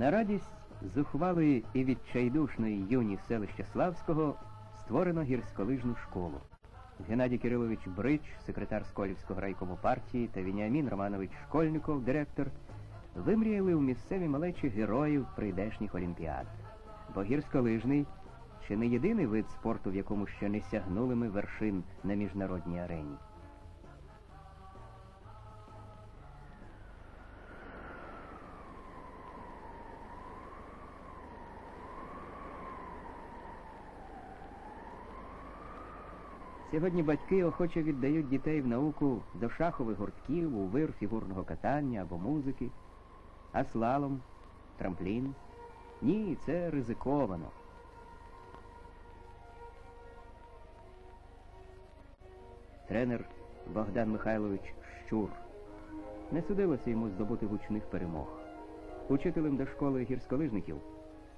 На радість зухвалої і відчайдушної юні селища Славського створено гірськолижну школу. Геннадій Кирилович Брич, секретар Сколівського райкому партії та Вініамін Романович Школьников, директор, вимріяли у місцеві малечі героїв прийдешніх олімпіад. Бо гірськолижний чи не єдиний вид спорту, в якому ще не сягнули ми вершин на міжнародній арені. Сьогодні батьки охоче віддають дітей в науку до шахових гуртків, у вир фігурного катання або музики, а слалом, трамплін. Ні, це ризиковано. Тренер Богдан Михайлович Щур. Не судилося йому здобути гучних перемог. Учителем до школи гірськолижників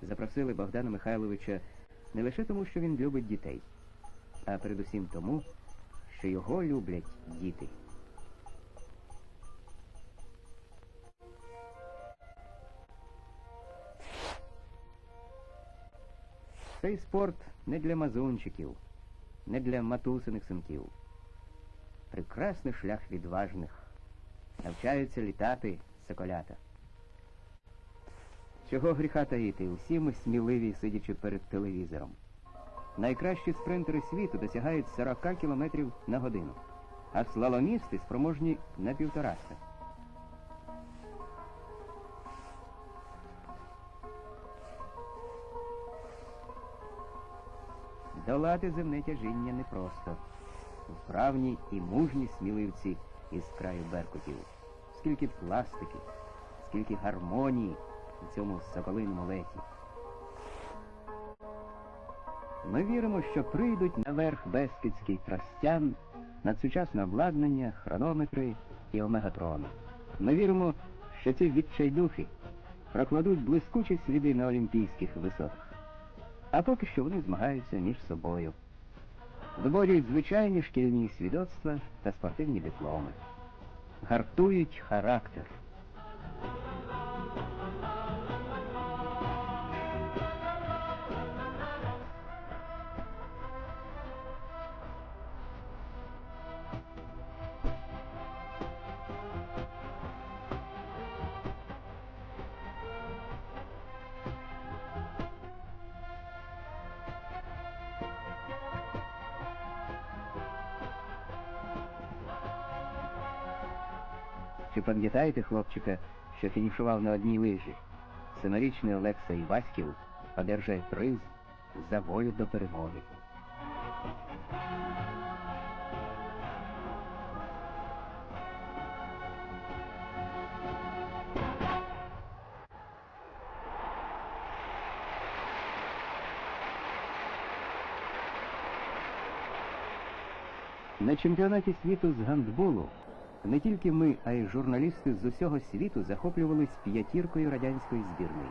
запросили Богдана Михайловича не лише тому, що він любить дітей, а передусім тому, що його люблять діти. Цей спорт не для мазунчиків, не для матусиних синків. Прекрасний шлях відважних. Навчаються літати соколята. Чого гріха таїти, усі ми сміливі, сидячи перед телевізором. Найкращі спринтери світу досягають 40 км на годину, а слаломісти спроможні на півтораста. Долати земне тяжіння непросто. Вправні і мужні сміливці із краю беркутів. Скільки пластики, скільки гармонії у цьому соколиному леті. Ми віримо, що прийдуть наверх Бескидський тростян, надсучасне обладнання, хронометри і омегатрони. Ми віримо, що ці відчайдухи прокладуть блискучі сліди на олімпійських висотах. А поки що вони змагаються між собою. Виборюють звичайні шкільні свідоцтва та спортивні дипломи. Гартують характер. Чи пам'ятаєте хлопчика, що фінішував на одній лижі? Семирічний Олекса Іваськів одержає приз за волю до перемоги. На чемпіонаті світу з гандболу не тільки ми, а й журналісти з усього світу захоплювались п'ятіркою радянської збірної.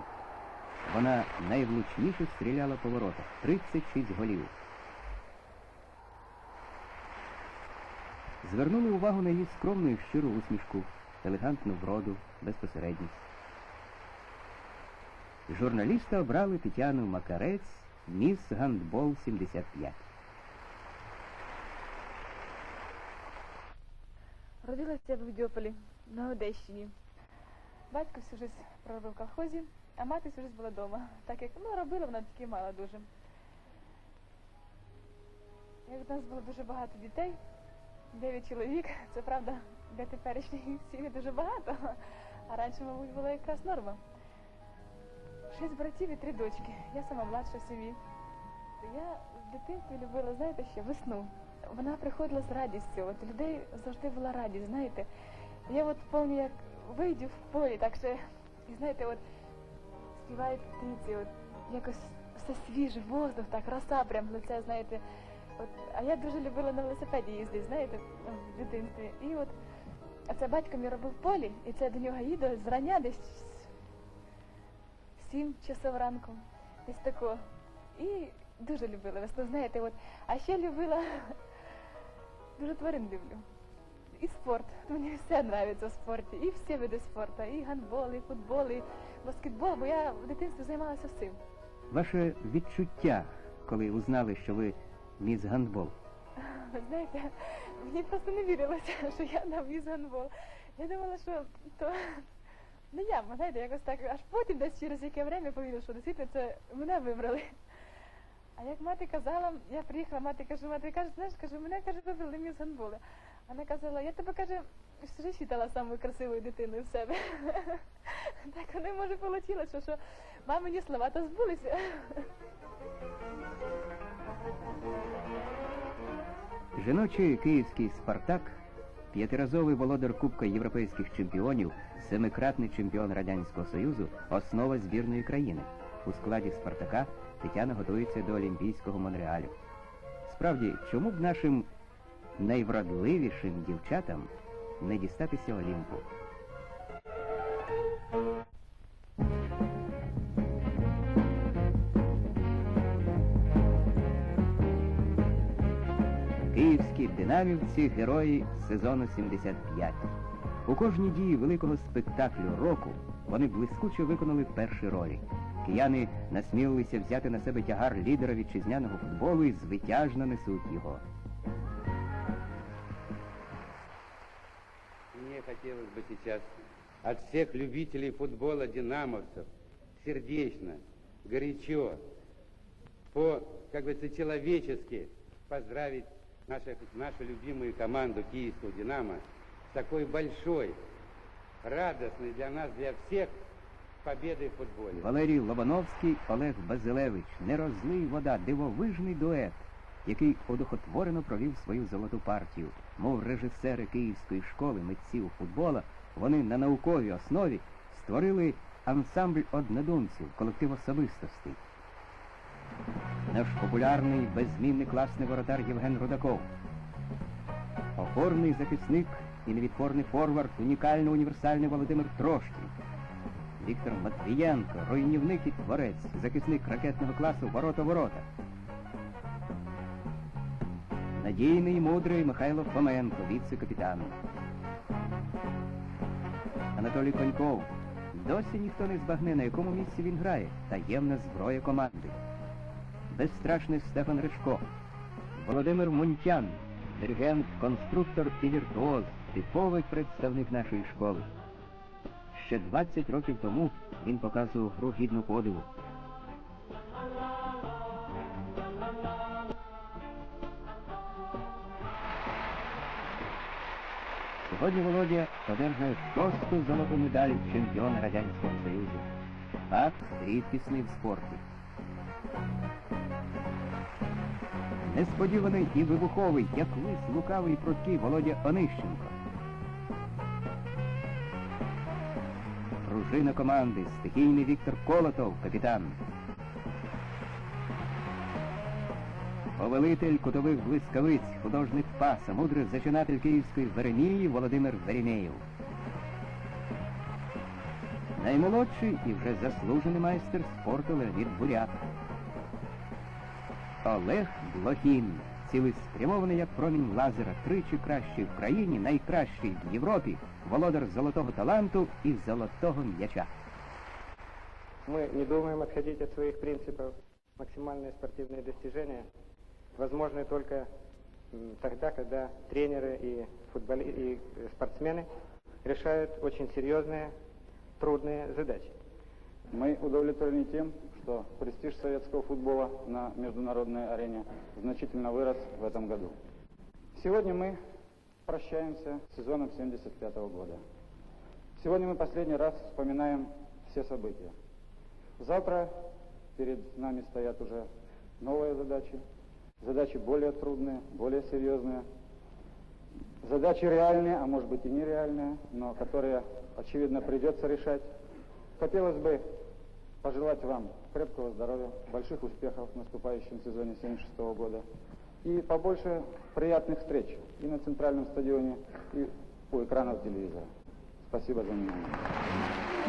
Вона найвлучніше стріляла по воротах 36 голів. Звернули увагу на її скромну і щиру усмішку, елегантну вроду, безпосередність. Журналіста обрали Тетяну Макарець, міс гандбол 75. Родилася в Гудьополі на Одещині. Батько всю жизнь проробив в колхозі, а мати всю жизнь була вдома. Так як ну, робила вона тільки мало дуже. Як у нас було дуже багато дітей, дев'ять чоловік, це правда, для теперішньої сім'ї дуже багато. А раніше, мабуть, була якраз норма. Шість братів і три дочки. Я сама младша в сім'ї. Я в дитинстві любила, знаєте, що весну. Вона приходила з радістю. От людей завжди була радість, знаєте. Я от пам'ятаю, як вийду в полі, так що, і знаєте, от співають птиці, от якось все свіже, воздух, так, роса прям в лице, знаєте. От, а я дуже любила на велосипеді їздити, знаєте, в дитинстві. І от, це батько мій робив полі, і це до нього їду зрання десь сім часов ранку, десь тако. І дуже любила весну, знаєте, от. А ще любила, дуже тварин люблю. і спорт. Мені все подобається в спорті. І всі види спорту, і гандбол, і футбол, і баскетбол, бо я в дитинстві займалася всім. Ваше відчуття, коли узнали, що ви міс гандбол. Ви знаєте, мені просто не вірилося, що я на міс гандбол. Я думала, що то не я, знаєте, якось так, аж потім десь через яке время повірила, що дійсно це мене вибрали. А як мати казала, я приїхала, мати каже, мати каже, знаєш, каже, мене каже, вибрали міс гандбола. Вона казала, я тебе каже, все вважала самою красивою дитиною в себе. Так воно й, може вийшло, що, що мамині слова то збулися. Жіночий київський Спартак, п'ятиразовий володар Кубка європейських чемпіонів, семикратний чемпіон Радянського Союзу, основа збірної країни. У складі Спартака Тетяна готується до Олімпійського Монреалю. Справді, чому б нашим найвродливішим дівчатам не дістатися Олімпу? Київські динамівці герої сезону 75. У кожній дії великого спектаклю року вони блискуче виконали перші ролі. Кияни насмілилися взяти на себе тягар лідера вітчизняного футболу і звитяжно несуть його. Мне хотелось бы сейчас от всех любителей футбола динамовцев сердечно, горячо, по, как говорится, человечески поздравить нашу, нашу любимую команду киевского «Динамо» такой большой, радостной для нас, для всех победой в футболе. Валерій Лобановський, Олег Базилевич, не розлий вода, дивовижний дует, який одухотворено провів свою золоту партію. Мов режисери Київської школи митців футбола, вони на науковій основі створили ансамбль однодумців, колектив особистостей. Наш популярний беззмінний класний воротар Євген Рудаков. Опорний захисник і невідпорний форвард, унікально універсальний Володимир Трошкін. Віктор Матвієнко, руйнівник і творець, захисник ракетного класу Ворота-Ворота. Надійний і мудрий Михайло Фоменко, віце-капітан. Анатолій Коньков. Досі ніхто не збагне, на якому місці він грає. Таємна зброя команди. Безстрашний Стефан Ришко. Володимир Мунтян, диригент, конструктор і віртуоз, типовий представник нашої школи. Ще 20 років тому він показував гру гідну подиву. Сьогодні Володя одержує шосту золоту медаль чемпіона Радянського Союзу. Факт рідкісний в спорті. Несподіваний і вибуховий, як лис лукавий і Володя Онищенко. Дружина команди, стихійний Віктор Колотов, капітан. Повелитель кутових блискавиць, художник паса, мудрий зачинатель київської Веремії Володимир Веремєєв. Наймолодший і вже заслужений майстер спорту Леонід Буряк. Олег Блохін, цілеспрямований як промінь лазера, тричі кращий в країні, найкращий в Європі, володар золотого таланту і золотого м'яча. Мы не думаем отходить от своих принципов. Максимальные спортивные достижения возможны только м, тогда, когда тренеры и, футболи... и э, спортсмены решают очень серьезные, трудные задачи. Мы удовлетворены тем, что престиж советского футбола на международной арене значительно вырос в этом году. Сегодня мы прощаемся с сезоном 75 года. Сегодня мы последний раз вспоминаем все события. Завтра перед нами стоят уже новые задачи, задачи более трудные, более серьезные, задачи реальные, а может быть и нереальные, но которые, очевидно, придется решать. Хотелось бы пожелать вам крепкого здоровья, больших успехов в наступающем сезоне 76 года и побольше приятных встреч и на центральном стадионе, и у экранов телевизора. Спасибо за внимание.